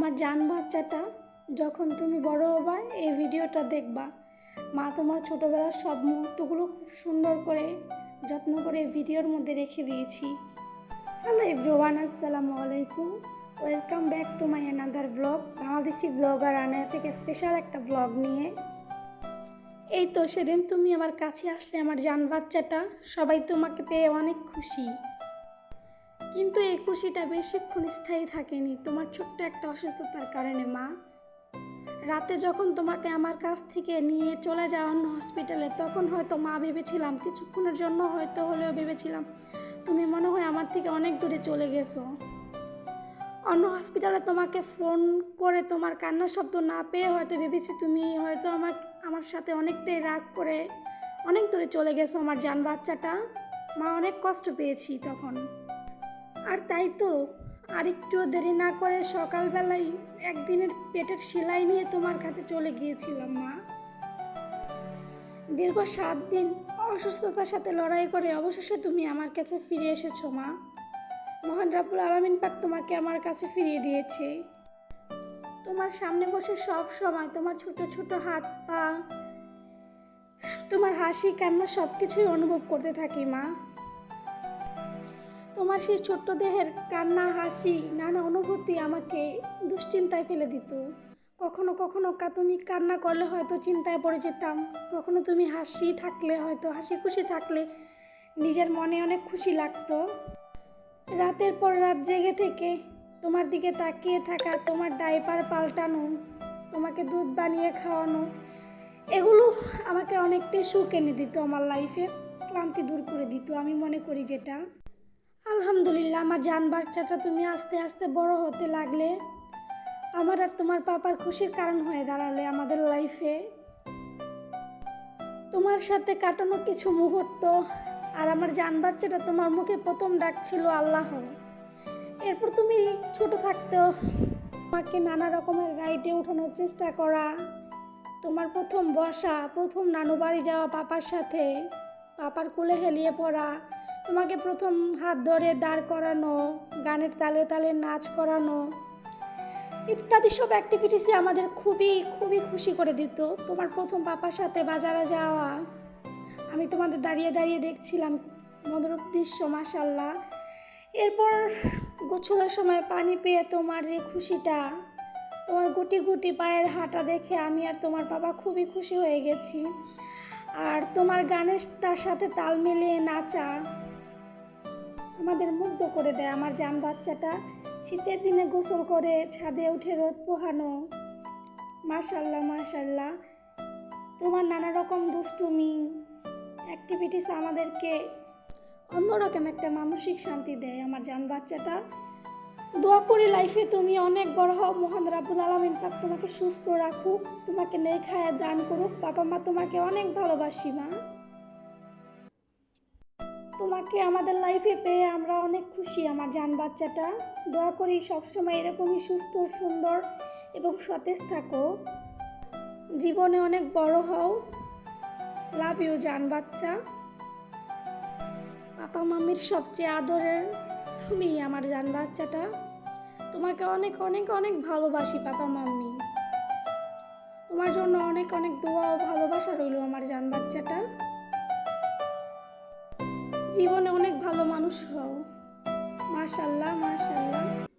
আমার জান বাচ্চাটা যখন তুমি বড় হবা, এই ভিডিওটা দেখবা। মা তোমার ছোটোবেলার সব মুহূর্তগুলো খুব সুন্দর করে, যত্ন করে ভিডিওর মধ্যে রেখে দিয়েছি। হ্যালো এভরিওয়ান, আসসালামু আলাইকুম। Welcome back to my another blog, Bangladeshi blogger Anaya থেকে স্পেশাল একটা ব্লগ নিয়ে। এই তো সেদিন তুমি আমার কাছে আসলে আমার জান বাচ্চাটা সবাই তোমাকে পেয়ে অনেক খুশি। কিন্তু এই খুশিটা বেশিক্ষণ স্থায়ী থাকেনি। তোমার ছোট্ট একটা অসুস্থতার কারণে, মা। রাতে যখন তোমাকে আমার কাছ থেকে নিয়ে চলে যাওয়া অন্য হসপিটালে, তখন হয়তো মা ভেবেছিলাম, কিছুক্ষণের জন্য হয়তো হলেও ভেবেছিলাম, তুমি মনে হয় আমার থেকে অনেক দূরে চলে গেছো। অন্য হসপিটালে তোমাকে ফোন করে তোমার কান্নার শব্দ না পেয়ে হয়তো ভেবেছি তুমি হয়তো আমার আমার সাথে অনেকটাই রাগ করে অনেক দূরে চলে গেছো আমার জান বাচ্চাটা। মা, অনেক কষ্ট পেয়েছি তখন। আর তাই তো আরেকটু দেরি না করে সকালবেলায় একদিনের পেটের সেলাই নিয়ে তোমার কাছে চলে গিয়েছিলাম, মা। দীর্ঘ সাত দিন অসুস্থতার সাথে লড়াই করে অবশেষে তুমি আমার কাছে ফিরে এসেছ, মা। মহান রাবুল আলমিন পাক তোমাকে আমার কাছে ফিরিয়ে দিয়েছে। তোমার সামনে বসে সব সময় তোমার ছোট ছোট হাত পা, তোমার হাসি, কান্না সব কিছুই অনুভব করতে থাকি, মা। তোমার সেই ছোট্ট দেহের কান্না, হাসি, নানা অনুভূতি আমাকে দুশ্চিন্তায় ফেলে দিত। কখনো কখনো তুমি কান্না করলে হয়তো চিন্তায় পড়ে যেতাম। কখনো তুমি হাসি থাকলে, হয়তো হাসি খুশি থাকলে নিজের মনে অনেক খুশি লাগতো। রাতের পর রাত জেগে থেকে তোমার দিকে তাকিয়ে থাকা, তোমার ডাইপার পাল্টানো, তোমাকে দুধ বানিয়ে খাওয়ানো, এগুলো আমাকে অনেকটাই সুখ এনে দিত, আমার লাইফে ক্লান্তি দূর করে দিত, আমি মনে করি যেটা। আলহামদুলিল্লাহ, আমার জান বাচ্চাটা তুমি আস্তে আস্তে বড় হতে লাগলে। আমার আর তোমার পাপার খুশির কারণ হয়ে দাঁড়ালে আমাদের লাইফে তোমার সাথে কাটানো কিছু মুহূর্ত আর আমার জান বাচ্চাটা তোমার মুখে প্রথম ডাক ছিল আল্লাহ। এরপর তুমি ছোট থাকতেও তোমাকে নানা রকমের রাইডে উঠানোর চেষ্টা করা, তোমার প্রথম বসা, প্রথম নানু বাড়ি যাওয়া পাপার সাথে, পাপার কোলে হেলিয়ে পড়া তোমাকে প্রথম হাত ধরে দাঁড় করানো, গানের তালে তালে নাচ করানো, ইত্যাদি সব অ্যাক্টিভিটিসে আমাদের খুবই খুবই খুশি করে দিত। তোমার প্রথম পাপার সাথে বাজারে যাওয়া, আমি তোমাদের দাঁড়িয়ে দাঁড়িয়ে দেখছিলাম মনোরূপ দৃশ্য মাসাল্লাহ এরপর গোছলের সময় পানি পেয়ে তোমার যে খুশিটা, তোমার গুটি গুটি পায়ের হাঁটা দেখে আমি আর তোমার বাবা খুবই খুশি হয়ে গেছি। আর তোমার গানের তার সাথে তাল মিলিয়ে নাচা আমাদের মুগ্ধ করে দেয় আমার জান বাচ্চাটা। শীতের দিনে গোসল করে ছাদে উঠে রোদ পোহানো। মাশাল্লাহ মাশাল্লাহ। তোমার নানা রকম দুষ্টুমি অ্যাক্টিভিটিস আমাদেরকে অন্যরকম একটা মানসিক শান্তি দেয় আমার জান বাচ্চাটা। দোয়া করি লাইফে তুমি অনেক বড় হও, মোহান রাবুল আলমিন। পাক তোমাকে সুস্থ রাখুক, তোমাকে নেই খায়া দান করুক। বাবা মা তোমাকে অনেক ভালোবাসি, মা। তোমাকে আমাদের লাইফে পেয়ে আমরা অনেক খুশি আমার জান বাচ্চাটা। দোয়া করি সবসময় এরকমই সুস্থ, সুন্দর এবং সতেজ থাকো। জীবনে অনেক বড় হও। লাভ ইউ জান বাচ্চা। পাপা মামির সবচেয়ে আদরের তুমি আমার জান বাচ্চাটা। তোমাকে অনেক অনেক অনেক ভালোবাসি পাপা মাম্মি তোমার জন্য অনেক অনেক দোয়া ও ভালোবাসা রইল আমার জান বাচ্চাটা। জীবনে অনেক ভালো মানুষ হও। মাশাল্লাহ মাশাল্লাহ